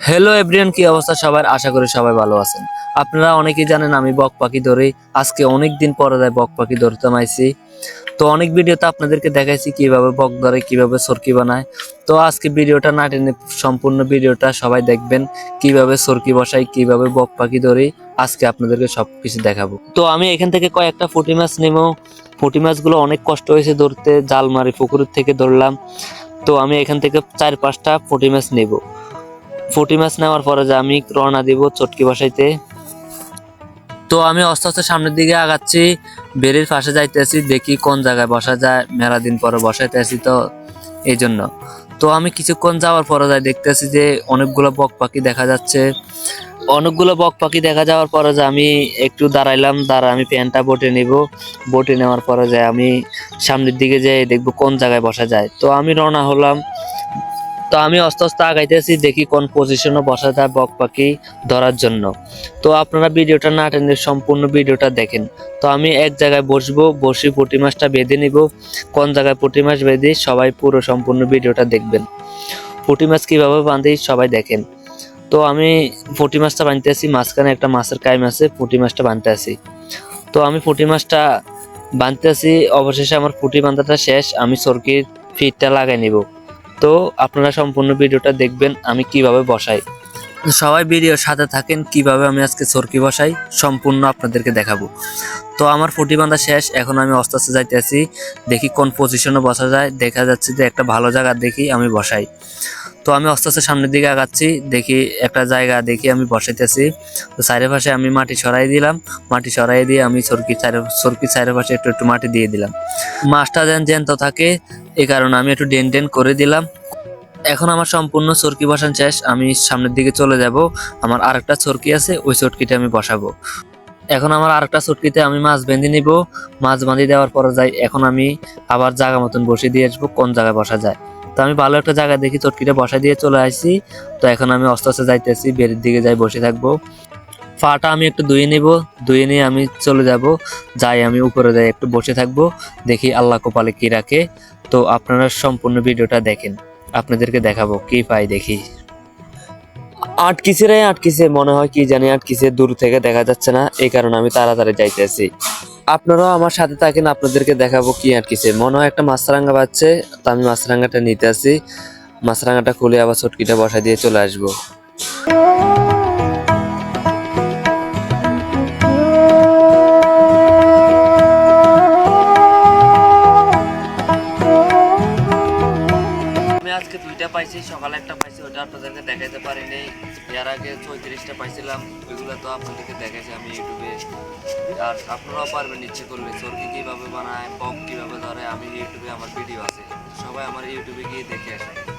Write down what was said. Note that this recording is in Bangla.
হ্যালো এভরিয়ান কি অবস্থা সবার? আশা করি সবাই ভালো আছেন। আপনারা অনেকেই জানেন আমি বক পাখি ধরি। আজকে অনেক দিন পরে যায় বক পাখি ধরতে মাইছি তো অনেক ভিডিওতে আপনাদেরকে দেখাইছি কীভাবে বক ধরে, কীভাবে সরকি বানায়। তো আজকে ভিডিওটা না টেনে সম্পূর্ণ ভিডিওটা সবাই দেখবেন। কীভাবে সরকি বসাই, কীভাবে বক পাখি ধরি, আজকে আপনাদেরকে সবকিছু দেখাবো। তো আমি এখান থেকে কয়েকটা ফুটি মাছ নেব। ফুটি মাছগুলো অনেক কষ্ট হয়েছে ধরতে। জাল মারি পুকুরের থেকে ধরলাম। তো আমি এখান থেকে চার পাঁচটা ফুটি মাছ নেব। ফুটি মাছ নেওয়ার পরে যে আমি রওনা দিব চটকি বসাইতে। তো আমি আস্তে আস্তে সামনের দিকে আগাচ্ছি, বেরির পাশে যাইতেছি, দেখি কোন জায়গায় বসা যায়, মেলা দিন পরে বসাইতে আছি তো এই জন্য তো আমি কিছুক্ষণ যাওয়ার পরে যাই দেখতেছি যে অনেকগুলো বক পাখি দেখা যাচ্ছে। অনেকগুলো বক পাখি দেখা যাওয়ার পরে যে আমি একটু দাঁড়াইলাম দাঁড়া আমি প্যান্টটা বটে নিব। বটে নেওয়ার পরে যে আমি সামনের দিকে যাই দেখব কোন জায়গায় বসা যায়। তো আমি রওনা হলাম তো আমি আস্তে আস্তে আগাইতেছি, দেখি কোন পজিশনে বসা যায় বক পাখি ধরার জন্য। তো আপনারা ভিডিওটা না টেনে সম্পূর্ণ ভিডিওটা দেখেন। তো আমি এক জায়গায় বসবো, বসে পুঁটি মাছটা বেঁধে নিব। কোন জায়গায় পুঁটি মাছ বেঁধে সবাই পুরো সম্পূর্ণ ভিডিওটা দেখবেন। পুঁটি মাছ কীভাবে বাঁধি সবাই দেখেন। তো আমি পুঁটি মাছটা বাঁধতে আছি মাঝখানে একটা মাছের কাইম আছে, পুঁটি মাছটা বাঁধতে আছি তো আমি পুঁটি মাছটা বাঁধতে আছি অবশেষে আমার পুঁটি বাঁধাটা শেষ, আমি সরকির ফিটটা লাগাই নিব। তো আপনারা সম্পূর্ণ ভিডিওটা দেখবেন আমি কীভাবে বসাই। সবাই ভিডিও সাথে থাকেন, কীভাবে আমি আজকে চরকি বসাই, সম্পূর্ণ আপনাদেরকে দেখাবো। তো আমার ফুটি বাঁধা শেষ, এখন আমি আস্তে আস্তে যাইতেছি, দেখি কোন পজিশনে বসা যায়, দেখা যাচ্ছে যে একটা ভালো জায়গা দেখি আমি বসাই। তো আমি আস্তে আস্তে সামনের দিকে আগাচ্ছি, দেখি একটা জায়গা দেখি, আমি বসাইতেছি। তো চারিপাশে আমি মাটি সরাই দিলাম, মাটি সরাই দিয়ে আমি সরকি সরকি চারিপাশে একটু একটু মাটি দিয়ে দিলাম। মাছটা যেন জ্যান্ত থাকে এই কারণে আমি একটু ডেন ডেন করে দিলাম। এখন আমার সম্পূর্ণ চরকি বসান শেষ, আমি সামনের দিকে চলে যাব, আমার আরেকটা চরকি আছে, ওই চরকিতে আমি বসাবো। এখন আমার আরেকটা চরকিতে আমি মাছ বেঁধে নিব, মাছ বাঁধি দেওয়ার পরে যাই, এখন আমি আবার জায়গা মতন বসে দিয়ে আসব, কোন জায়গায় বসা যায়। তো আমি ভালো একটা জায়গা দেখি, চটকিটা বসা দিয়ে চলে আসছি তো এখন আমি আস্তে আস্তে যাইতেছি বেরির দিকে যাই বসে থাকব। পাটা আমি একটু ধুয়ে নিব, ধুয়ে নিয়ে আমি চলে যাব। যাই আমি উপরে যাই একটু বসে থাকব, দেখি আল্লাহ কপালে কি রাখে। তো আপনারা সম্পূর্ণ ভিডিওটা দেখেন, আপনাদেরকে দেখাবো, কি পাই দেখি। আটকিছে রে, আটকিছে, মনে হয় কি জানি আটকিছে, দূর থেকে দেখা যাচ্ছে না, এই কারণে আমি তাড়াতাড়ি যাইতেছি। আপনারাও আমার সাথে থাকেন, আপনাদেরকে দেখাবো কি আর কিছু। মনে হয় একটা মাছরাঙ্গা পাচ্ছে তো আমি মাছরাঙ্গাটা নিতে আসি। মাছরাঙ্গাটা খুলে আবার ছটকিটা বসা দিয়ে চলে আসব। দুইটা পাইছি, সকালে একটা পাইছি, ওটা আপনাদেরকে দেখাইতে পারিনি। এর আগে চৌত্রিশটা পাইছিলাম, ওইগুলো তো আপনাদেরকে দেখেছি আমি ইউটিউবে। আর আপনারাও পারবেন, ইচ্ছে করলে। চর্কি কীভাবে বানায়, পপ কীভাবে ধরে, আমি ইউটিউবে আমার ভিডিও আছে। সবাই আমার ইউটিউবে গিয়ে দেখে আসেন